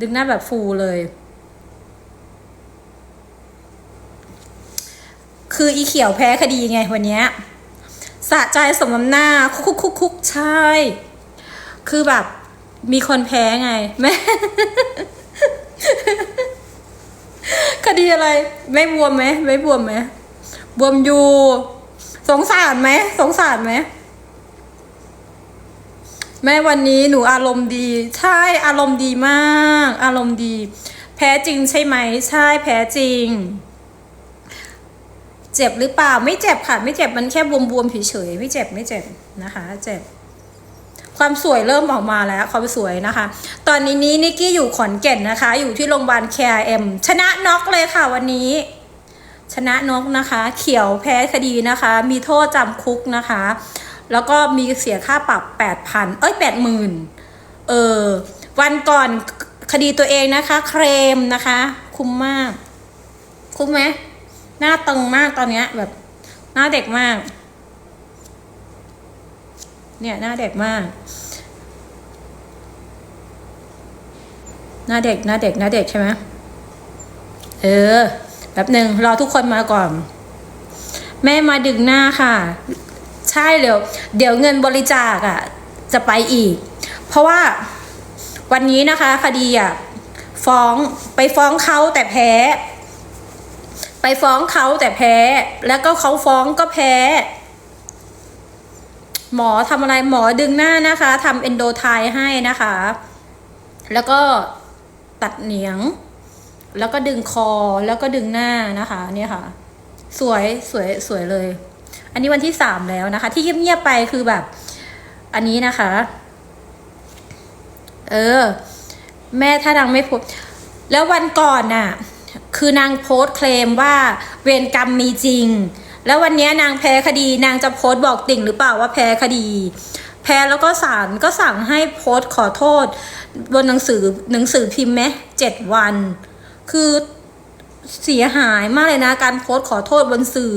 ดึงหน้าแบบฟูเลย คืออีเขียวแพ้คดีไงวันเนี้ยสะใจสมน้ำหน้า คุกคุกคุกใช่ คือแบบมีคนแพ้ไงแม่คดีอะไร ไม่บวมไหมไม่บวมไหมบวมอยู่ สงสารไหมสงสารไหม แม่วันนี้หนูอารมณ์ดี ใช่อารมณ์ดีมาก อารมณ์ดี แพ้จริงใช่ไหม ใช่แพ้จริง เจ็บหรือเปล่า ไม่เจ็บค่ะ ไม่เจ็บมันแค่บวมๆเฉยๆไม่เจ็บไม่เจ็บนะคะ เจ็บ ความสวยเริ่มออกมาแล้ว ความสวยนะคะ ตอนนี้นี้นิกกี้อยู่ขอนแก่นนะคะ อยู่ที่โรงพยาบาล KRM ชนะน็อกเลยค่ะวันนี้ชนะนกนะคะ เขียวแพ้คดีนะคะ มีโทษจำคุกนะคะ แล้วก็มีเสียค่าปรับแปดพันเอ้ยแปดหมื่นเออ วันก่อนคดีตัวเองนะคะ เครมนะคะ คุ้มมาก คุ้มไหมหน้าตึงมากตอนเนี้ย แบบ หน้าเด็กมาก เนี่ยหน้าเด็กมาก หน้าเด็กหน้าเด็กหน้าเด็กใช่ไหมเออแป๊บหนึ่งรอทุกคนมาก่อน แม่มาดึงหน้าค่ะ ใช่เดี๋ยวเดี๋ยวเงินบริจาคอะจะไปอีก เพราะว่าวันนี้นะคะคดีอะฟ้องไปฟ้องเขาแต่แพ้ ไปฟ้องเขาแต่แพ้ แล้วก็เขาฟ้องก็แพ้ หมอทำอะไรหมอดึงหน้านะคะทำเอนโดไทให้นะคะ แล้วก็ตัดเหนียง แล้วก็ดึงคอแล้วก็ดึงหน้านะคะ เนี่ยค่ะ สวยสวยสวยเลย อันนี้วันที่สามแล้วนะคะ ที่เงียบๆไปคือแบบ อันนี้นะคะ เออ แม่ถ้านางไม่โพสแล้ววันก่อนน่ะ คือนางโพสต์เคลมว่าเวรกรรมมีจริง แล้ววันนี้นางแพ้คดีนางจะโพสต์บอกติ่งหรือเปล่าว่าแพ้คดี แพ้แล้วก็ศาลก็สั่งให้โพสต์ขอโทษ บนหนังสือหนังสือพิมพ์ไหมเจ็ดวัน คือเสียหายมากเลยนะ การโพสต์ขอโทษบนสื่อ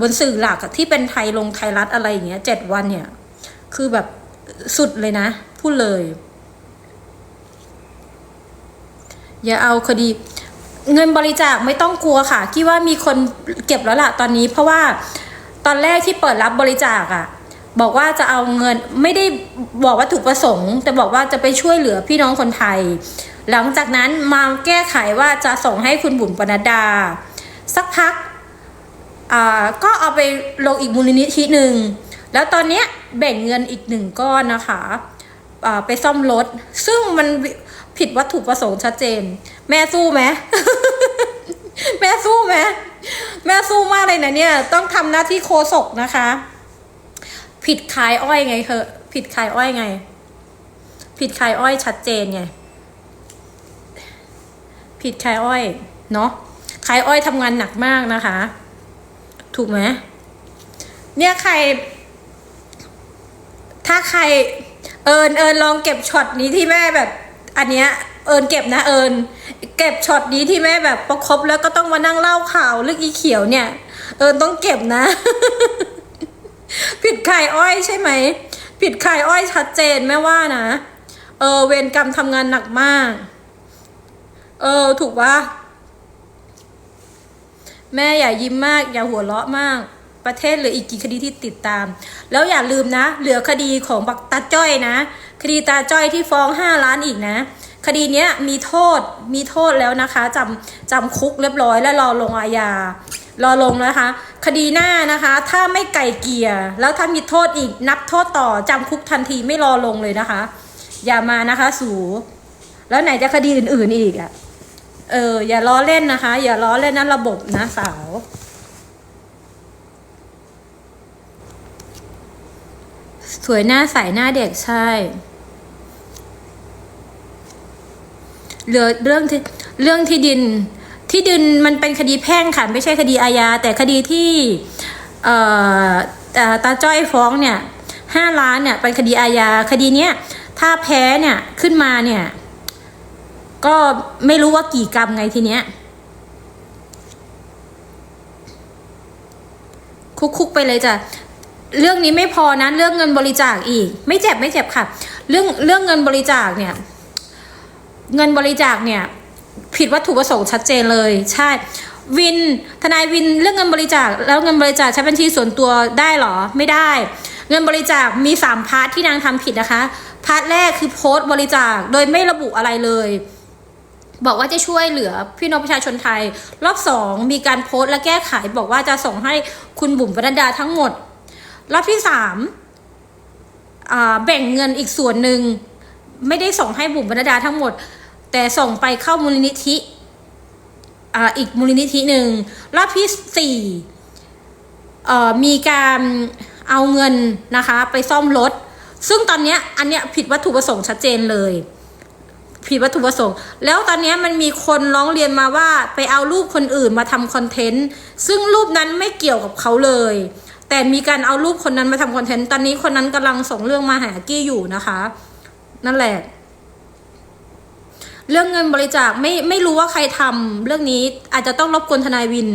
บนสื่อหลักที่เป็นไทยลงไทยรัฐอะไรอย่างเงี้ยเจ็ดวันเนี่ย คือแบบสุดเลยนะ พูดเลย อย่าเอาคดี เงินบริจาคไม่ต้องกลัวค่ะคิดว่ามีคนเก็บแล้วล่ะตอนนี้ เพราะว่าตอนแรกที่เปิดรับบริจาคอะบอกว่าจะเอาเงินไม่ได้บอกวัตถุประสงค์ แต่บอกว่าจะไปช่วยเหลือพี่น้องคนไทย หลังจากนั้นมาแก้ไขว่าจะส่งให้คุณบุ๋มปนัดดา สักพัก ก็เอาไปลงอีกมูลนิธิหนึ่ง แล้วตอนเนี้ยแบ่งเงินอีกหนึ่งก้อนนะคะไปซ่อมรถ ซึ่งมันผิดวัตถุประสงค์ชัดเจน แม่สู้ไหมแม่สู้ไหมแม่สู้มากเลยนะเนี่ย ต้องทำหน้าที่โคศกนะคะ ผิดขายอ้อยไงเธอผิดขายอ้อยไง ผิดขายอ้อยชัดเจนไง ผิดขายอ้อย เนาะขายอ้อยทำงานหนักมากนะคะ ถูกไหมเนี่ยใคร ถ้าใคร เอิญเอิญลองเก็บช็อตนี้ที่แม่แบบ อันเนี้ย เอิญเก็บนะเอิญเก็บช็อตนี้ที่แม่แบบประคบแล้วก็ต้องมานั่งเล่าข่าวเรื่องอีเขียวเนี่ย เอิญต้องเก็บนะ ผิดขายอ้อยใช่ไหมผิดขายอ้อยชัดเจนแม่ว่านะเออเวรกรรมทำงานหนักมาก เออถูกปะ แม่อย่ายิ้มมาก อย่าหัวเราะมาก ประเทศเหลืออีกกี่คดีที่ติดตาม แล้วอย่าลืมนะ เหลือคดีของบักตาจ้อยนะ คดีตาจ้อยที่ฟ้องห้าล้านอีกนะ คดีเนี้ยมีโทษมีโทษแล้วนะคะจำจำคุกเรียบร้อยแล้วรอลงอาญารอลงนะคะ คดีหน้านะคะ ถ้าไม่ไก่เกียร์แล้วถ้ามีโทษอีกนับโทษต่อจำคุกทันทีไม่รอลงเลยนะคะ อย่ามานะคะสูแล้วไหนจะคดีอื่นๆอีกอะ่ะ เอออย่าล้อเล่นนะคะ อย่าล้อเล่นนะระบบนะสาวสวยหน้าใสหน้าเด็กใช่ เหลือเรื่องที่เรื่องที่ดิน ที่ดินมันเป็นคดีแพ่งค่ะไม่ใช่คดีอาญาแต่คดีที่เอ่อตาจ้อยฟ้องเนี่ยห้าล้านเนี่ยเป็นคดีอาญาคดีเนี้ยถ้าแพ้เนี่ยขึ้นมาเนี่ย ก็ไม่รู้ว่ากี่กรรมไงทีเนี้ย คุกๆไปเลยจ้ะเรื่องนี้ไม่พอนะเรื่องเงินบริจาคอีก ไม่เจ็บไม่เจ็บค่ะ เรื่องเรื่องเงินบริจาคเนี่ย เงินบริจาคเนี่ย ผิดวัตถุประสงค์ชัดเจนเลย ใช่ วินทนายวินเรื่องเงินบริจาค แล้วเงินบริจาคใช้บัญชีส่วนตัวได้หรอไม่ได้ เงินบริจาคมีสามพาร์ทที่นางทำผิดนะคะพาร์ทแรกคือโพสต์บริจาคโดยไม่ระบุอะไรเลย บอกว่าจะช่วยเหลือพี่น้องประชาชนไทย รอบสองมีการโพสต์และแก้ไข บอกว่าจะส่งให้คุณบุ๋มปนัดดาทั้งหมด รอบที่สามแบ่งเงินอีกส่วนหนึ่ง ไม่ได้ส่งให้บุ๋มปนัดดาทั้งหมด แต่ส่งไปเข้ามูลนิธิอ,อีกมูลนิธิหนึ่ง รอบที่สี่มีการเอาเงินนะคะไปซ่อมรถซึ่งตอนนี้อันเนี้ยผิดวัตถุประสงค์ชัดเจนเลย ผิดวัตถุประสงค์ แล้วตอนนี้มันมีคนร้องเรียนมาว่าไปเอารูปคนอื่นมาทำคอนเทนต์ ซึ่งรูปนั้นไม่เกี่ยวกับเขาเลย แต่มีการเอารูปคนนั้นมาทำคอนเทนต์ ตอนนี้คนนั้นกำลังส่งเรื่องมาหากี้อยู่นะคะ นั่นแหละ เรื่องเงินบริจาคไม่ไม่รู้ว่าใครทำเรื่องนี้อาจจะต้องรบกวนทนายวิน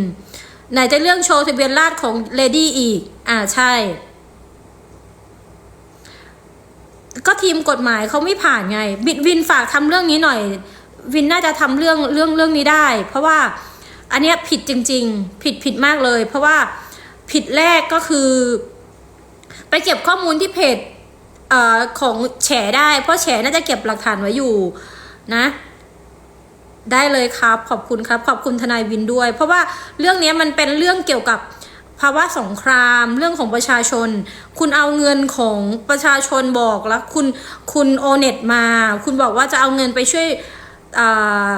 ไหนจะเรื่องโชว์ทะเบียนราษของเลดี้อีก อ่าใช่ ก็ทีมกฎหมายเขาไม่ผ่านไงบิดวินฝากทำเรื่องนี้หน่อย วินน่าจะทำเรื่องเรื่องเรื่องนี้ได้ เพราะว่าอันเนี้ยผิดจริง ๆ ผิดผิดมากเลย เพราะว่าผิดแรกก็คือ ไปเก็บข้อมูลที่เพจเอ่อของแฉได้ เพราะแฉน่าจะเก็บหลักฐานไว้อยู่นะ ได้เลยครับ ขอบคุณครับ ขอบคุณทนายวินด้วย เพราะว่าเรื่องนี้มันเป็นเรื่องเกี่ยวกับ ภาวะสงครามเรื่องของประชาชน คุณเอาเงินของประชาชนบอกแล้วคุณคุณโอเน็ตมา คุณบอกว่าจะเอาเงินไปช่วยอ่า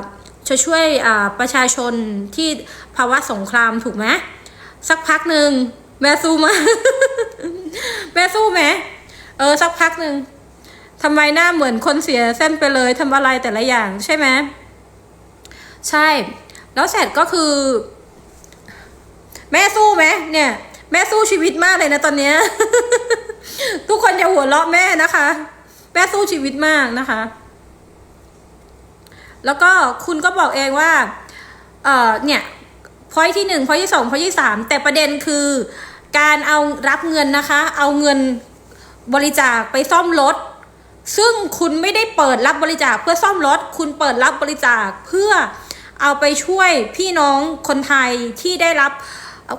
จะช่วยอ่าประชาชนที่ภาวะสงครามถูกไหมสักพักหนึ่งแม่สู้มาแม่สู้ไหมเออสักพักหนึ่งทำไมหน้าเหมือนคนเสียเส้นไปเลยทำอะไรแต่ละอย่างใช่ไหมใช่ แล้วเสร็จก็คือ แม่สู้ไหมเนี่ย แม่สู้ชีวิตมากเลยนะตอนเนี้ย ทุกคนอย่าหัวเราะแม่นะคะ แม่สู้ชีวิตมากนะคะ แล้วก็คุณก็บอกเองว่า เออเนี่ยพอยที่หนึ่งพอยที่สองพอยที่สามแต่ประเด็นคือ การเอารับเงินนะคะ เอาเงินบริจาคไปซ่อมรถซึ่งคุณไม่ได้เปิดรับบริจาคเพื่อซ่อมรถ คุณเปิดรับบริจาคเพื่อเอาไปช่วยพี่น้องคนไทยที่ได้รับ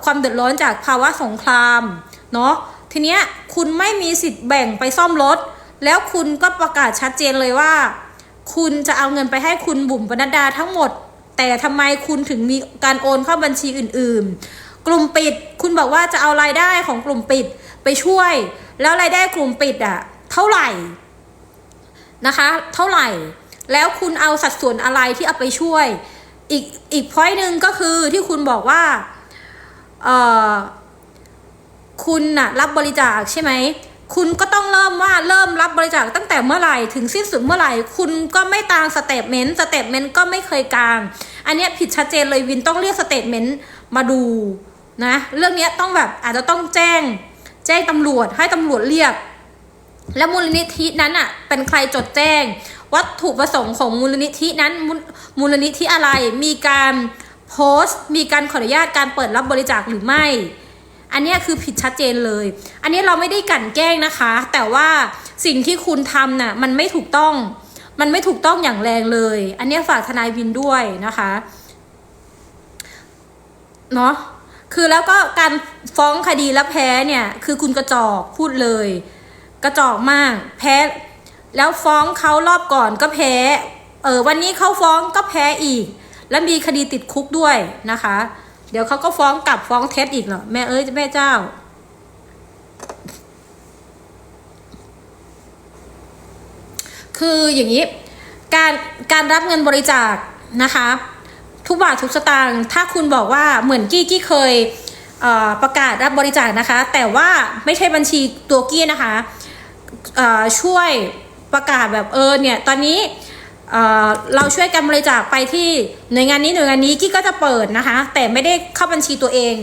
ความเดือดร้อนจากภาวะสงครามเนาะทีเนี้ยคุณไม่มีสิทธิ์แบ่งไปซ่อมรถ แล้วคุณก็ประกาศชัดเจนเลยว่า คุณจะเอาเงินไปให้คุณบุ๋มปนัดดาทั้งหมด แต่ทำไมคุณถึงมีการโอนเข้าบัญชีอื่น ๆ กลุ่มปิดคุณบอกว่าจะเอารายได้ของกลุ่มปิดไปช่วย แล้วรายได้กลุ่มปิดอะเท่าไหร่นะคะ เท่าไหร่แล้วคุณเอาสัดส่วนอะไรที่เอาไปช่วย อีกอีกพอยหนึ่งก็คือที่คุณบอกว่า เออคุณน่ะรับบริจาคใช่ไหมคุณก็ต้องเริ่มว่าเริ่มรับบริจาคตั้งแต่เมื่อไหร่ถึงสิ้นสุดเมื่อไหร่ คุณก็ไม่ตามสเตทเมนต์สเตทเมนต์ก็ไม่เคยกลาง อันนี้ผิดชัดเจนเลยวินต้องเรียกสเตทเมนต์มาดูนะเรื่องนี้ต้องแบบอาจจะต้องแจ้ง แจ้งตำรวจให้ตำรวจเรียก และมูลนิธินั้นอะเป็นใครจดแจ้ง วัตถุประสงค์ของมูลนิธินั้นมูลนิธิอะไรมีการ โพสต์มีการขออนุญาตการเปิดรับบริจาคหรือไม่ อันนี้คือผิดชัดเจนเลย อันนี้เราไม่ได้กลั่นแกล้งนะคะ แต่ว่าสิ่งที่คุณทำน่ะมันไม่ถูกต้อง มันไม่ถูกต้องอย่างแรงเลย อันนี้ฝากทนายวินด้วยนะคะเนาะคือแล้วก็การฟ้องคดีแล้วแพ้เนี่ย คือคุณกระจอกพูดเลย กระจอกมาก แพ้แล้วฟ้องเขารอบก่อนก็แพ้ เออวันนี้เขาฟ้องก็แพ้อีก แล้วมีคดีติดคุกด้วยนะคะ เดี๋ยวเขาก็ฟ้องกลับฟ้องเท็จอีกเหรอแม่เอ้ยแม่เจ้าคืออย่างนี้การการรับเงินบริจาคนะคะ ทุกบาททุกสตางค์ถ้าคุณบอกว่าเหมือนกี้กี้เคยเประกาศรับบริจาคนะคะ แต่ว่าไม่ใช่บัญชีตัวกี้นะคะช่วยประกาศแบบเออเนี่ยตอนนี้ เราช่วยกันบริจาคไปที่หน่วยงานนี้หน่วยงานนี้กี้ก็จะเปิดนะคะ แต่ไม่ได้เข้าบัญชีตัวเอง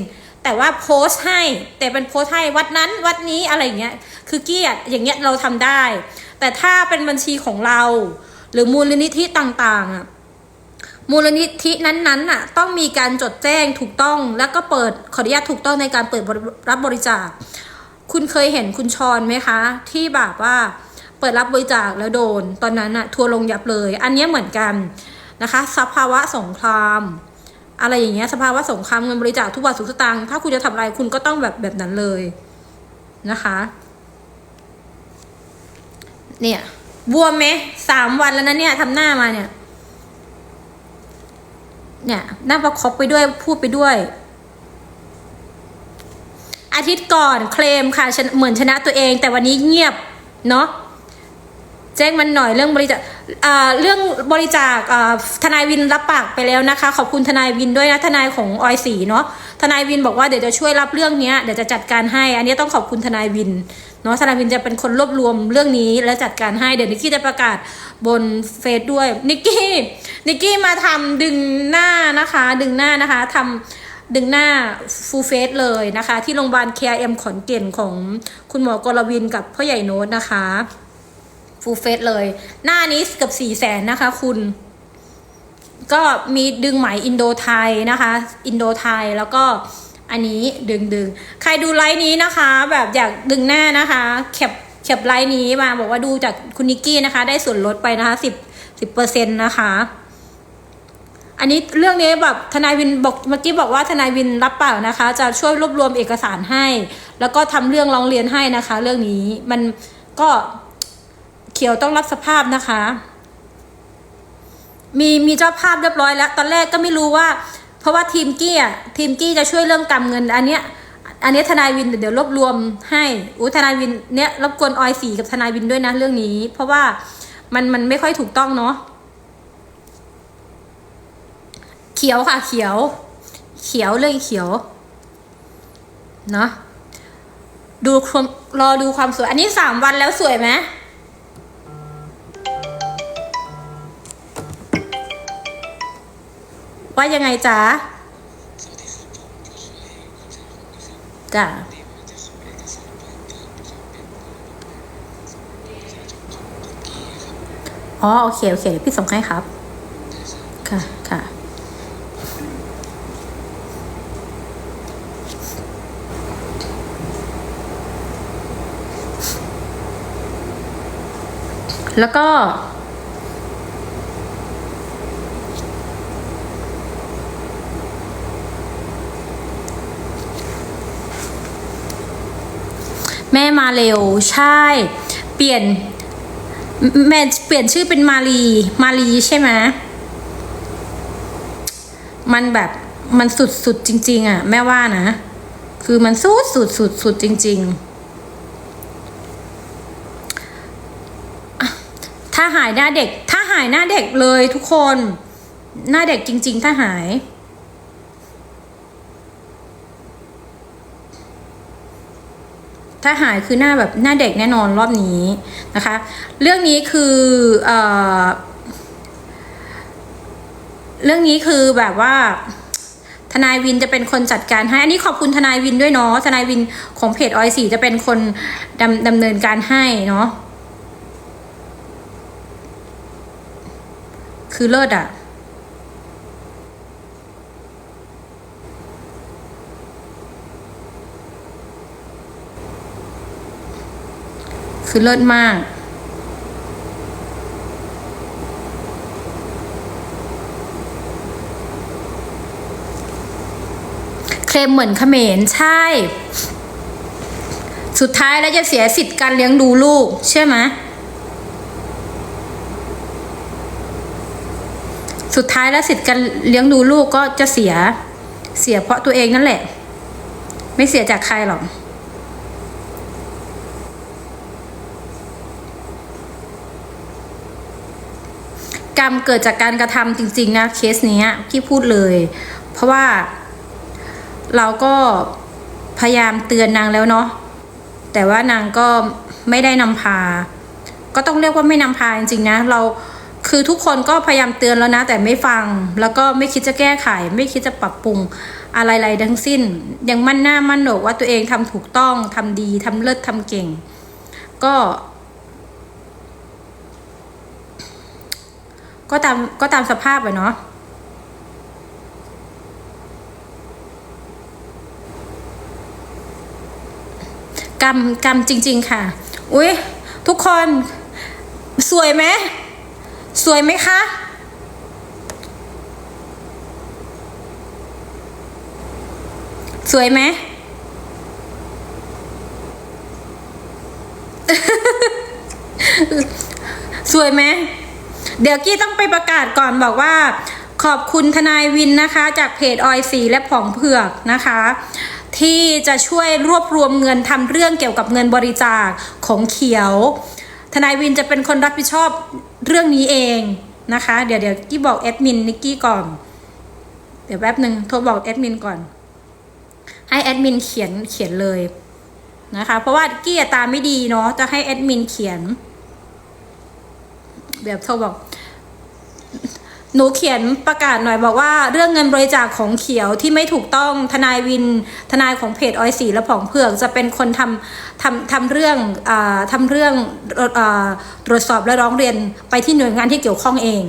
แต่ว่าโพสต์ให้แต่เป็นโพสต์ให้วัดนั้นวัดนี้อะไรอย่างเงี้ยคือกี้อะอย่างเงี้ยเราทำได้ แต่ถ้าเป็นบัญชีของเรา หรือมูลนิธิต่างๆอะมูลนิธินั้นๆน่ะต้องมีการจดแจ้งถูกต้องแล้วก็เปิดขออนุญาตถูกต้องในการเปิดริรับบริจาค คุณเคยเห็นคุณชอนไหมคะ ที่แบบว่า เปิดรับบริจาคแล้วโดน ตอนนั้นอะทัวร์ลงยับเลย อันเนี้ยเหมือนกันนะคะ สภาวะสงคราม อะไรอย่างเงี้ย สภาวะสงครามเงินบริจาคทุกบาททุกสตางค์ถ้าคุณจะทำอะไรคุณก็ต้องแบบแบบนั้นเลยนะคะ เนี่ยบวมไหมสามวันแล้วนะเนี่ยทำหน้ามาเนี่ย เนี่ยหน้าประคบไปด้วยพูดไปด้วยอาทิตย์ก่อนเคลมค่ะชนะเหมือนชนะตัวเอง แต่วันนี้เงียบ เนาะ แจ้งมันหน่อยเรื่องบริจาคเรื่องบริจาคทนายวินรับปากไปแล้วนะคะ ขอบคุณทนายวินด้วยนะทนายของออยสีเนาะทนายวินบอกว่าเดี๋ยวจะช่วยรับเรื่องนี้เดี๋ยวจะจัดการให้ อันนี้ต้องขอบคุณทนายวินเนาะทนายวินจะเป็นคนรวบรวมเรื่องนี้และจัดการให้เดี๋ยวนิกกี้จะประกาศบนเฟซด้วยนิกกี้นิกกี้มาทำดึงหน้านะคะ ดึงหน้านะคะทำดึงหน้าฟูลเฟสเลยนะคะ ที่โรงพยาบาล KRM ขอนเก่นของคุณหมอกรวินกับพ่อใหญ่โน้ตนะคะ ฟูลเฟสเลย หน้านี้เกับสี่แสนนะคะคุณ ก็มีดึงไหมอินโดไทยนะคะ อินโดไทยแล้วก็อันนี้ดึงดึงใครดูไลฟ์นี้นะคะ แบบอยากดึงหน้านะคะแคปแคปไลฟ์นี้มาบอกว่าดูจากคุณนิกกี้นะคะ ได้ส่วนลดไปนะคะสิบสิบเปอร์เซ็นต์นะคะ อันนี้เรื่องนี้แบบทนายวินบอกเมื่อกี้บอกว่าทนายวินรับปากนะคะ จะช่วยรวบรวมเอกสารให้ แล้วก็ทำเรื่องร้องเรียนให้นะคะ เรื่องนี้มันก็ เขียวต้องรับสภาพนะคะ มีมีเจ้าภาพเรียบร้อยแล้ว ตอนแรกก็ไม่รู้ว่า เพราะว่าทีมกี้อะทีมกี้จะช่วยเรื่องกำเงิน อันเนี้ย อันเนี้ยทนายวินเดี๋ยวรวบรวมให้อู้ทนายวินเนี้ยรบกวนออยสีกับทนายวินด้วยนะเรื่องนี้ เพราะว่ามันมันไม่ค่อยถูกต้องเนาะเขียวค่ะ เขียว เขียวเลยเขียวเนาะดูความรอดูความสวย อันนี้สามวันแล้วสวยไหม ว่ายังไงจ๊ะจ้ะอ๋อโอเค โอเคเดี๋ยวพี่ส่งให้ครับ ค่ะ ค่ะ แล้วก็ แม่มาเร็ว ใช่ เปลี่ยนแม่เปลี่ยนชื่อเป็นมารีมารีใช่ไหมมันแบบมันสุดสุดจริง ๆ อะ แม่ว่านะ คือมันสุดสุดสุดสุดจริง ๆ ถ้าหายหน้าเด็ก ถ้าหายหน้าเด็กเลยทุกคน หน้าเด็กจริง ๆ ถ้าหาย ถ้าหายคือหน้าแบบหน้าเด็กแน่นอนรอบนี้นะคะ เรื่องนี้คือเออเรื่องนี้คือแบบว่าทนายวินจะเป็นคนจัดการให้อันนี้ขอบคุณทนายวินด้วยเนาะทนายวินของเพจออยสีจะเป็นคนดำดำเนินการให้เนาะคือเลิศอะ คือเลิศมาก เคลมเหมือนเขมรใช่ สุดท้ายแล้วจะเสียสิทธิ์การเลี้ยงดูลูก ใช่ไหมสุดท้ายแล้วสิทธิ์การเลี้ยงดูลูกก็จะเสีย เสียเพราะตัวเองนั่นแหละ ไม่เสียจากใครหรอก รรมเกิดจากการกระทำจริง ๆ นะเคสนี้พี่พูดเลย เพราะว่าเราก็พยายามเตือนนางแล้วเนาะแต่ว่านางก็ไม่ได้นำพา ก็ต้องเรียกว่าไม่นำพาจริงๆนะ เราคือทุกคนก็พยายามเตือนแล้วนะ แต่ไม่ฟังแล้วก็ไม่คิดจะแก้ไข ไม่คิดจะปรับปรุงอะไรๆทั้งสิ้น ยังมั่นหน้ามั่นโหนกว่าตัวเองทำถูกต้องทำดีทำเลิศทำเก่ง ก็ ก็ตามก็ตามสภาพอะเนาะกรรมกรรมจริง ๆ ค่ะ อุ้ยทุกคนสวยไหมสวยไหมคะ สวยไหมสวยไหม เดี๋ยวกี้ต้องไปประกาศก่อนบอกว่า ขอบคุณทนายวินนะคะ จากเพจออยสีและผองเผือกนะคะ ที่จะช่วยรวบรวมเงินทำเรื่องเกี่ยวกับเงินบริจาคของเขียว ทนายวินจะเป็นคนรับผิดชอบเรื่องนี้เองนะคะ เดี๋ยวเดี๋ยวกี้บอกแอดมินนิกกี้ก่อน เดี๋ยวแป๊บหนึ่งโทรบอกแอดมินก่อน ให้แอดมินเขียนเขียนเลยนะคะ เพราะว่ากี้ตาไม่ดีเนาะจะให้แอดมินเขียน แบบโทรบอก หนูเขียนประกาศหน่อยบอกว่า เรื่องเงินบริจาคของเขียวที่ไม่ถูกต้องทนายวิน ทนายของเพจออยสีและผองเผือก จะเป็นคนทำทำทำเรื่องอาทำเรื่องอาตรวจสอบและร้องเรียนไปที่หน่วยงานที่เกี่ยวข้องเอง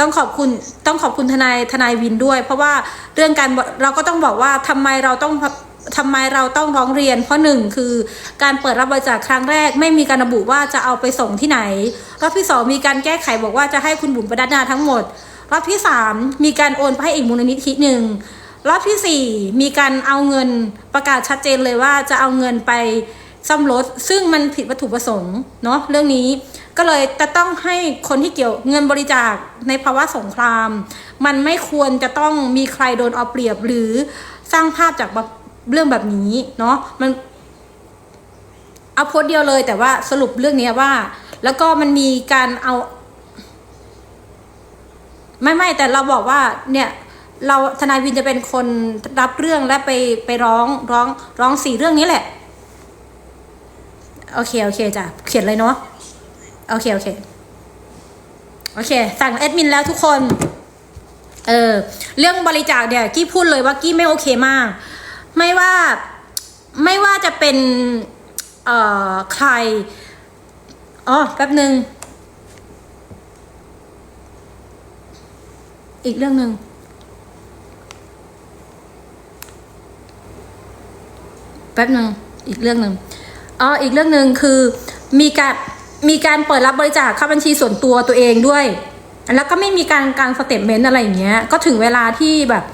ต้องขอบคุณต้องขอบคุณทนายทนายวินด้วย เพราะว่าเรื่องการเราก็ต้องบอกว่าทำไมเราต้อง ทำไมเราต้องร้องเรียน เพราะหนึ่งคือการเปิดรับบริจาคครั้งแรก ไม่มีการระบุว่าจะเอาไปส่งที่ไหนรอบที่สองมีการแก้ไขบอกว่าจะให้คุณบุ๋มประดัดนาทั้งหมดรอบที่สามมีการโอนไปให้อีกมูลนิธิหนึ่งรอบที่สี่มีการเอาเงินประกาศชัดเจนเลยว่าจะเอาเงินไปซ่อมรถซึ่งมันผิดวัตถุประสงค์เนาะเรื่องนี้ก็เลยจะต้องให้คนที่เกี่ยวเงินบริจาคในภาวะสงคราม มันไม่ควรจะต้องมีใครโดนเอาเปรียบหรือสร้างภาพจาก เรื่องแบบนี้เนาะมันเอาโพสต์เดียวเลย แต่ว่าสรุปเรื่องนี้ว่า แล้วก็มันมีการเอา ไม่ไม่แต่เราบอกว่าเนี่ยเราทนายวินจะเป็นคนรับเรื่องและไปไปร้องร้องร้องสี่เรื่องนี้แหละ โอเค โอเคจ้ะเขียนเลยเนาะโอเค โอเค โอเค สั่งแอดมินแล้วทุกคน เออ เรื่องบริจาคเนี่ยกี้พูดเลยว่ากี้ไม่โอเคมาก ไม่ว่าไม่ว่าจะเป็นเอ่อใครอ๋อแป๊บหนึ่งอีกเรื่องหนึ่งแป๊บหนึ่งอีกเรื่องหนึ่งอ๋ออีกเรื่องหนึ่งคือมีการมีการเปิดรับบริจาคเข้าบัญชีส่วนตัวตัวเองด้วย แล้วก็ไม่มีการการสเตทเมนต์อะไรอย่างเงี้ย ก็ถึงเวลาที่แบบ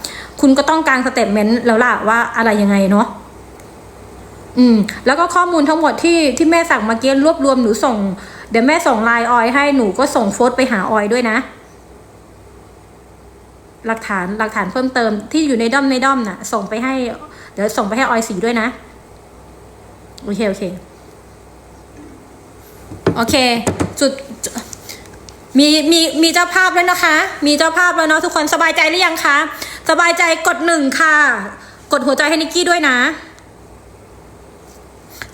คุณก็ต้องการสเตทเมนต์แล้วล่ะว่าอะไรยังไงเนาะอืม แล้วก็ข้อมูลทั้งหมดที่ที่แม่สั่งมาเกี้รวบรวมหนูส่ง เดี๋ยวแม่ส่งไลน์ออยให้หนูก็ส่งโฟต์ไปหาออยด้วยนะ หลักฐานหลักฐานเพิ่มเติมที่อยู่ในด้อมในด้อมน่ะ ส่งไปให้ เดี๋ยวส่งไปให้ออยสีด้วยนะโอเคโอเค โอเค จุด มีมีมีเจ้าภาพแล้วนะคะ มีเจ้าภาพแล้วเนาะทุกคนสบายใจหรือยังคะ สบายใจกดหนึ่งค่ะ กดหัวใจให้นิกกี้ด้วยนะ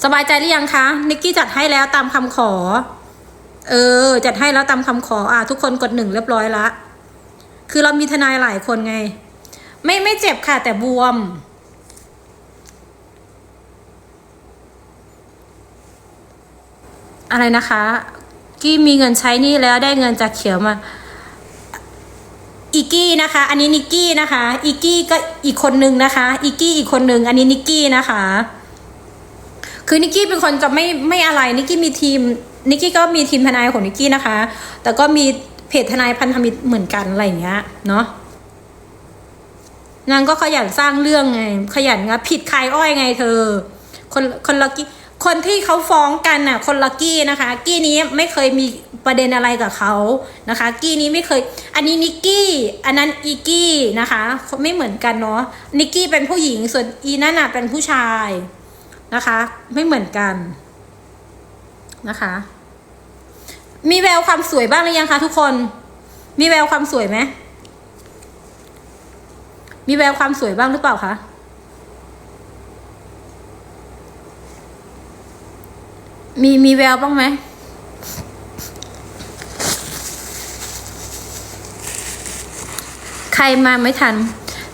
สบายใจหรือยังคะ นิกกี้จัดให้แล้วตามคำขอ เออ จัดให้แล้วตามคำขอ อะ ทุกคนกดหนึ่งเรียบร้อยละ คือเรามีทนายหลายคนไง ไม่ไม่เจ็บค่ะ แต่บวมอะไรนะคะ กี้มีเงินใช้นี่แล้วได้เงินจากเขียวมาอีกี้นะคะ อันนี้นิกกี้นะคะอีกี้ก็อีกคนนึงนะคะอีกี้อีกคนนึงอันนี้นิกกี้นะคะ คือนิกกี้เป็นคนจะไม่ไม่อะไรนิกกี้มีทีมนิกกี้ก็มีทีมทนายของนิกกี้นะคะ แต่ก็มีเพจทนายพันธมิตรเหมือนกันอะไรอย่างเงี้ยเนาะนางก็ขยันสร้างเรื่องไง ขยันงผิดใครอ้อยไงเธอ คนคนละกี้ คนที่เขาฟ้องกันน่ะ คนละกี้นะคะ กี้นี้ไม่เคยมีประเด็นอะไรกับเขานะคะ กี้นี้ไม่เคย อันนี้นิกกี้ อันนั้นอีกี้นะคะ ไม่เหมือนกันเนาะ นิกกี้เป็นผู้หญิง ส่วนอีนั่นน่ะเป็นผู้ชายนะคะ ไม่เหมือนกันนะคะ มีแววความสวยบ้างหรือยังคะทุกคน มีแววความสวยไหม มีแววความสวยบ้างหรือเปล่าคะ มีมีแววบ้างไหมใครมาไม่ทัน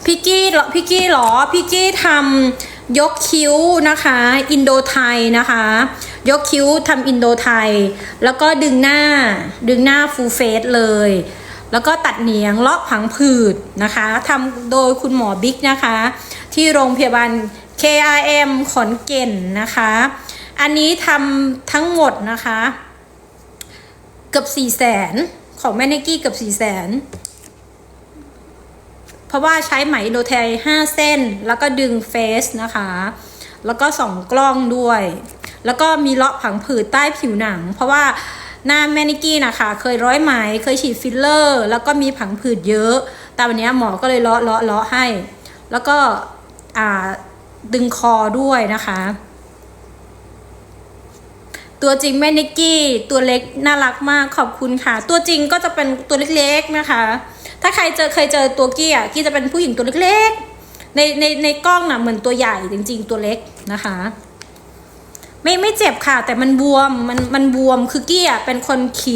พี่กี้หรอพี่กี้หรอพี่กี้ทำยกคิ้วนะคะ อินโดไทยนะคะ ยกคิ้วทำอินโดไทย แล้วก็ดึงหน้า ดึงหน้าฟูเฟสเลย แล้วก็ตัดเหนียงเลาะผังผืดนะคะทำโดยคุณหมอบิ๊กนะคะ ที่โรงพยาบาล KRM ขอนเก่นนะคะ อันนี้ทำทั้งหมดนะคะ เกือบสี่แสนของแม่นิกกี้เกือบสี่แสนเพราะว่าใช้ไหมโดไทยห้าเส้น แล้วก็ดึงเฟสนะคะ แล้วก็สองกล้องด้วย แล้วก็มีเลาะผังผืดใต้ผิวหนัง เพราะว่าหน้าแม่นิกกี้นะคะ เคยร้อยไหมเคยฉีดฟิลเลอร์ แล้วก็มีผังผืดเยอะ แต่วันนี้หมอก็เลยเลาะเลาะเลาะให้ แล้วก็ดึงคอด้วยนะคะ ตัวจริงแม่นิกกี้ตัวเล็กน่ารักมากขอบคุณค่ะ ตัวจริงก็จะเป็นตัวเล็กๆนะคะ ถ้าใครเจอเคยเจอตัวกี้อะกี้จะเป็นผู้หญิงตัวเล็กๆในในในกล้องน่ะเหมือนตัวใหญ่จริง ๆ ตัวเล็กนะคะ ไม่ไม่เจ็บค่ะ แต่มันบวมมันมันบวมคือกี้อะเป็นคนเขียว